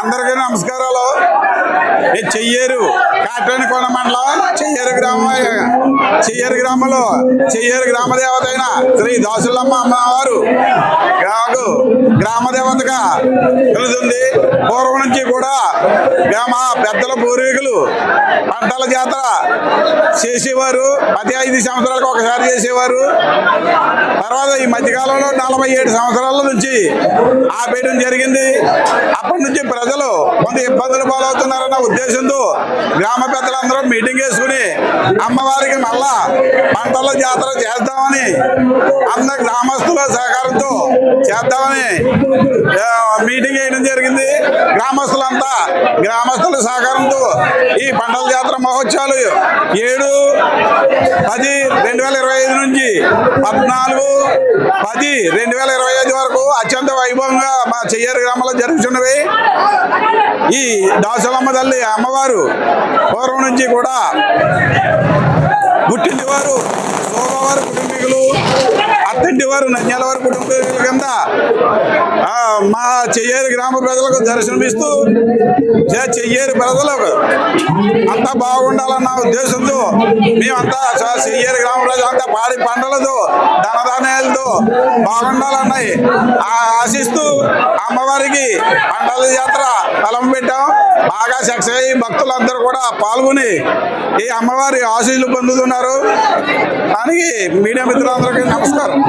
అందరికీ నమస్కారాలు. ఈ చెయ్యేరు. కాటేనికొండ మండలం చెయ్యేరు గ్రామం చెయ్యేరు గ్రామంలో చెయ్యేరు గ్రామదేవత అయిన శ్రీ దాసులమ్మ అమ్మవారు. నాకు గ్రామ దేవతగా పూర్వం నుంచి కూడా గ్రామ పెద్దల పూర్వీకులు పంటల జాతర చేసేవారు. ప్రతి ఐదు సంవత్సరాలకు ఒకసారి చేసేవారు. తర్వాత ఈ మధ్యకాలంలో నలభై ఏడు సంవత్సరాల నుంచి ఆపేయడం జరిగింది. అప్పటి నుంచి ప్రజలు కొంత ఇబ్బందులు పాలవుతున్నారన్న ఉద్దేశంతో గ్రామ పెద్దలందరూ మీటింగ్ వేసుకుని అమ్మవారికి మళ్ళా పంటల జాతర చేద్దామని అందరు గ్రామస్తుల సహకారంతో చేద్దామని మీటింగ్ వేయడం జరిగింది. గ్రామస్తులంతా గ్రామస్తుల సహకారంతో ఈ పంటల జాతర మహోత్సవాలు ఏడు పది రెండు వేల ఇరవై ఐదు నుంచి పద్నాలుగు పది రెండు వేల ఇరవై ఐదు వరకు అత్యంత వైభవంగా మా చెయ్యారు గ్రామంలో జరుగుతున్నవి. ఈ దాసులమ్మ తల్లి అమ్మవారు పూర్వం నుంచి కూడా మా చెయ్యేరు గ్రామ ప్రజలకు దర్శనమిస్తూ చెయ్యేరు ప్రజలకు. అంతా బాగుండాలన్న ఉద్దేశంతో మేమంతా చ- చెయ్యేరు గ్రామ ప్రజలంతా పాడి పంటలతో ధనధాన్యాలతో బాగుండాలన్నాయి. ఆ- ఆశిస్తూ అమ్మవారికి పంటల జాతర తలం పెట్టాం. బాగా సక్సెస్ అయ్యి భక్తులందరూ కూడా పాల్గొని ఈ అమ్మవారి ఆశీస్సులు పొందుతున్నారు. దానికి మీడియా మిత్రులందరికీ నమస్కారం.